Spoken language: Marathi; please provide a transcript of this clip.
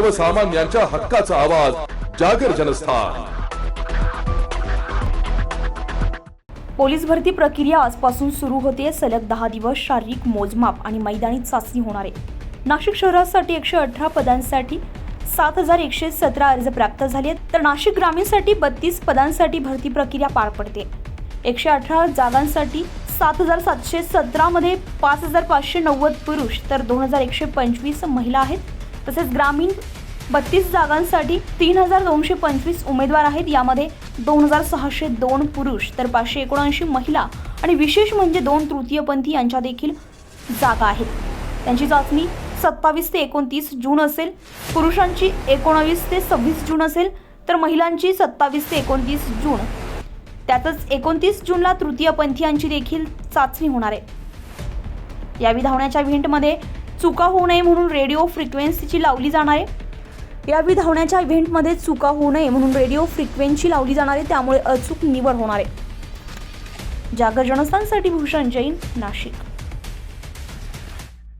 सर्वसामान्यांच्या हक्काचा आवाज जागर जनस्थान. पोलीस भरती प्रक्रिया आजपासून सुरू होते. सलग दहा दिवस शारीरिक मोजमाप आणि मैदानी चाचणी होणार आहे. नाशिक शहरासाठी एकशे अठरा पदांसाठी सात हजार एकशे सतरा अर्ज प्राप्त झाले तर नाशिक ग्रामीणसाठी बत्तीस पदांसाठी भरती प्रक्रिया पार पडते. एकशे अठरा जागांसाठी सात हजार सातशे सतरामध्ये पाच हजार पाचशे नव्वद पुरुष तर दोन हजार एकशे पंचवीस महिला आहेत. तसेच ग्रामीण बत्तीस जागांसाठी तीन हजार दोनशे पंचवीस उमेदवार आहेत. यामध्ये दोन हजार सहाशे दोन पुरुष तर पाचशे एकोणऐंशी महिला आणि विशेष म्हणजे दोन तृतीयपंथी यांच्या देखील जागा आहेत. त्यांची चाचणी सत्तावीस ते एकोणतीस जून असेल. पुरुषांची एकोणावीस ते सव्वीस जून असेल तर महिलांची सत्तावीस ते एकोणतीस जून. त्यातच एकोणतीस जूनला तृतीयपंथीयांची देखील चाचणी होणार आहे. या विधावण्याच्या इव्हेंटमध्ये चुका होऊ नये म्हणून रेडिओ फ्रिक्वेन्सीची लावली जाणार आहे. या धावण्याच्या इव्हेंटमध्ये चुका होऊ नये म्हणून रेडिओ फ्रिक्वेन्सी लावली जाणार आहे. त्यामुळे अचूक निवड होणार आहे. जागर जनस्थानसाठी भूषण जैन नाशिक.